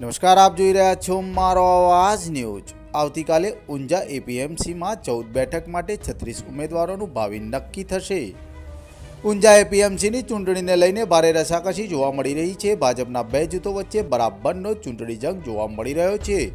નમસ્કાર, આપ જોઈ રહ્યા છો મારો અવાજ ન્યૂઝ. આવતીકાલે ઊંઝા એપીએમસીમાં ચૌદ બેઠક માટે છત્રીસ ઉમેદવારોનું ભાવિ નક્કી થશે. ઊંઝા એપીએમસીની ચૂંટણીને લઈને ભારે રસાકસી જોવા મળી રહી છે. ભાજપના બે જૂથો વચ્ચે બરાબરનો ચૂંટણી જંગ જોવા મળી રહ્યો છે.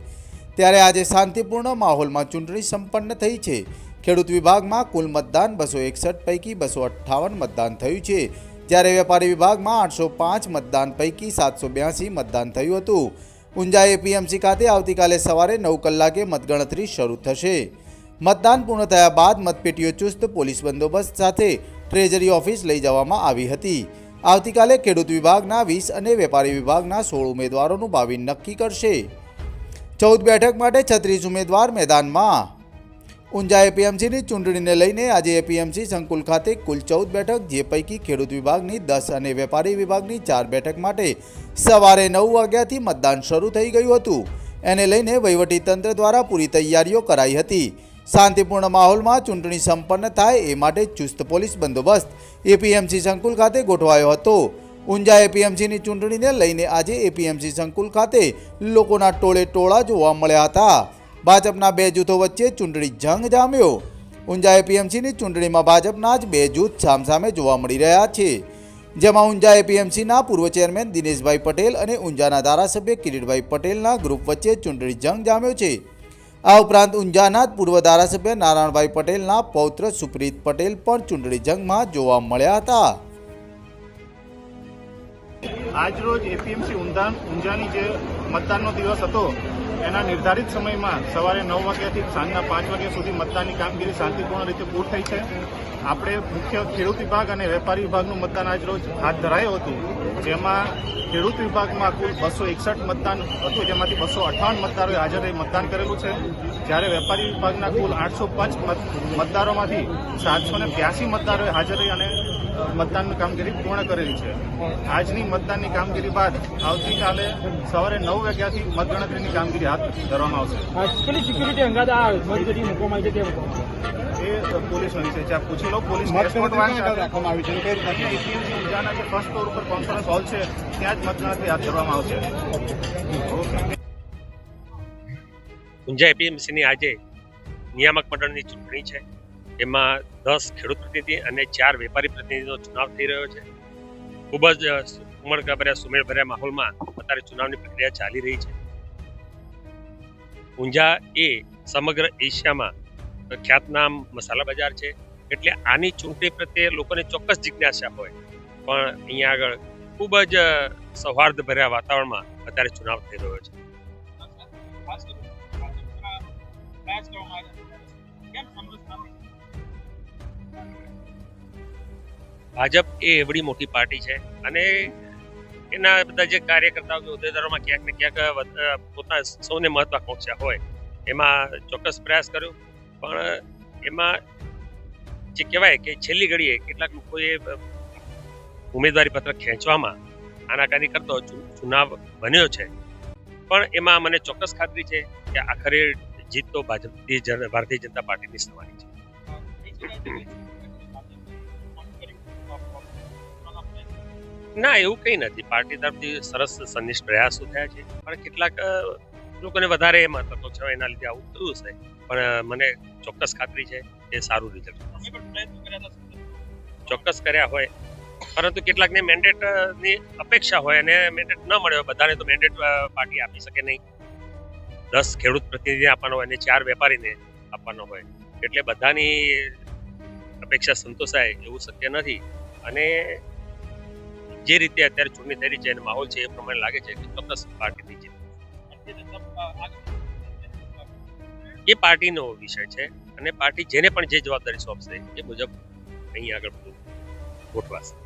ત્યારે આજે શાંતિપૂર્ણ માહોલમાં ચૂંટણી સંપન્ન થઈ છે. ખેડૂત વિભાગમાં કુલ મતદાન બસો એકસઠ પૈકી બસો અઠ્ઠાવન મતદાન થયું છે. જ્યારે વેપારી વિભાગમાં આઠસો પાંચ મતદાન પૈકી સાતસો બ્યાસી મતદાન થયું હતું. ઊંઝા એપીએમસી ખાતે આવતીકાલે સવારે નવ કલાકે મતગણતરી શરૂ થશે. મતદાન પૂર્ણ થયા બાદ મતપેટીઓ ચુસ્ત પોલીસ બંદોબસ્ત સાથે ટ્રેઝરી ઓફિસ લઈ જવામાં આવી હતી. આવતીકાલે ખેડૂત વિભાગના વીસ અને વેપારી વિભાગના સોળ ઉમેદવારોનું ભાવિ નક્કી કરશે. ચૌદ બેઠક માટે છત્રીસ ઉમેદવાર મેદાનમાં ઊંઝા એપીએમસીની ચૂંટણીને લઈને આજે એપીએમસી સંકુલ ખાતે કુલ ચૌદ બેઠક, જે પૈકી ખેડૂત વિભાગની દસ અને વેપારી વિભાગની ચાર બેઠક માટે સવારે નવ વાગ્યાથી મતદાન શરૂ થઈ ગયું હતું. એને લઈને વહીવટીતંત્ર દ્વારા પૂરી તૈયારીઓ કરાઈ હતી. શાંતિપૂર્ણ માહોલમાં ચૂંટણી સંપન્ન થાય એ માટે ચુસ્ત પોલીસ બંદોબસ્ત એપીએમસી સંકુલ ખાતે ગોઠવાયો હતો. ઊંઝા એપીએમસીની ચૂંટણીને લઈને આજે એપીએમસી સંકુલ ખાતે લોકોના ટોળે ટોળા જોવા મળ્યા હતા. ભાજપના બે જૂથો વચ્ચે ચૂંટણી જંગ જામ્યો. ઊંઝા એપીએમસીની ચૂંટણીમાં ભાજપના જ બે જૂથ સામસામે જોવા મળી રહ્યા છે. જેમાં ઊંઝા એપીએમસીના પૂર્વ ચેરમેન દિનેશભાઈ પટેલ અને ઊંઝાના ધારાસભ્ય કિરીટભાઈ પટેલના ગ્રુપ વચ્ચે ચૂંટણી જંગ જામ્યો છે. આ ઉપરાંત ઊંઝાના પૂર્વ ધારાસભ્ય નારાયણભાઈ પટેલના પૌત્ર સુપ્રીત પટેલ પણ ચૂંટણી જંગમાં જોવા મળ્યા હતા. આજરોજ એપીએમસી ઊંઝાની જે મતદાનનો દિવસ હતો એના નિર્ધારિત સમયમાં સવારે નવ વાગ્યાથી સાંજના પાંચ વાગ્યા સુધી મતદાનની કામગીરી શાંતિપૂર્ણ રીતે પૂર્ણ થઈ છે. આપણે મુખ્ય ખેડૂત વિભાગ અને વેપારી વિભાગનું મતદાન આજરોજ હાથ ધરાયું હતું. જેમાં ખેડૂત વિભાગમાં કુલ બસો એકસઠ મતદાન હતું. જેમાંથી બસો અઠ્ઠાવન મતદારોએ હાજર રહી મતદાન કરેલું છે. જ્યારે વેપારી વિભાગના કુલ આઠસો પાંચ મતદારોમાંથી સાતસો ને બ્યાસી મતદારોએ હાજરી અને મતદાનની કામગીરી પૂર્ણ કરેલી છે. આજની મતદાનની કામગીરી બાદ આવતીકાલે સવારે નવ વાગ્યાથી મતગણતરીની કામગીરી હાથ ધરવામાં આવશે. સિક્યુરિટી અંગાત આ મતગઢી મૂકવામાં આવી છે એ પોલીસનો વિષય છે. આપ પૂછી લો પોલીસ રાખવામાં આવી છે ઊંઝાના જે ફર્સ્ટ ફ્લોર ઉપર કોન્ફરન્સ હોલ છે ત્યાં જ મતગણતરી હાથ ધરવામાં આવશે. ઊંઝા એપીએમસીની આજે નિયામક મંડળની ચૂંટણી છે. એમાં દસ ખેડૂત પ્રતિનિધિ અને ચાર વેપારી પ્રતિનિધિનો ચુનાવ થઈ રહ્યો છે. ખૂબ જ ઉમળકાભર્યા સુમેળભર્યા માહોલમાં અત્યારે ચુનાવની પ્રક્રિયા ચાલી રહી છે. ઊંઝા એ સમગ્ર એશિયામાં ખ્યાતનામ મસાલા બજાર છે. એટલે આની ચૂંટણી પ્રત્યે લોકોને ચોક્કસ જિજ્ઞાસા હોય. પણ અહીંયા આગળ ખૂબ જ સૌહાર્દભર્યા વાતાવરણમાં અત્યારે ચુનાવ થઈ રહ્યો છે. ભાજપ એ એવડી મોટી પાર્ટી છે અને એના બધા જે કાર્યકર્તાઓ કે હોદ્દેદારોમાં ક્યાંક ને ક્યાંક પોતા સૌને મહત્વાકાંક્ષા હોય, એમાં ચોક્કસ પ્રયાસ કર્યો. પણ, એમાં જે કહેવાય કે છેલ્લી ઘડીએ કેટલાક લોકોએ ઉમેદવારી પત્ર ખેંચવામાં આનાકાની કરતો ચુનાવ બન્યો છે. પણ એમાં મને ચોક્કસ ખાતરી છે કે આખરે જીત તો ભાજપની ભારતીય જનતા પાર્ટીની થવાની છે. ના, એવું કંઈ નથી. પાર્ટી તરફથી સરસ સંનિષ્ઠ પ્રયાસો થયા છે. પણ કેટલાક લોકોને વધારે એમાં તકો છે, એના લીધે આવું થયું છે પણ મને ચોક્કસ ખાતરી છે, એ સારું રિઝલ્ટ ચોક્કસ કર્યા હોય. પરંતુ કેટલાકને મેન્ડેટની અપેક્ષા હોય અને મેન્ડેટ ન હોય, બધાને તો મેન્ડેટ પાર્ટી આપી શકે નહીં. દસ ખેડૂત પ્રતિનિધિ આપવાનો હોય અને ચાર વેપારીને આપવાનો હોય. એટલે બધાની અપેક્ષા સંતોષાય એવું શક્ય નથી. અને જે રીતે અત્યારે ચૂંટણી રહી છે માહોલ છે એ પ્રમાણે લાગે છે કે ચોક્કસ પાર્ટીની જીત. એ પાર્ટીનો વિષય છે અને પાર્ટી જેને પણ જે જવાબદારી સોંપશે એ મુજબ અહીં આગળ બધું ગોઠવાશે.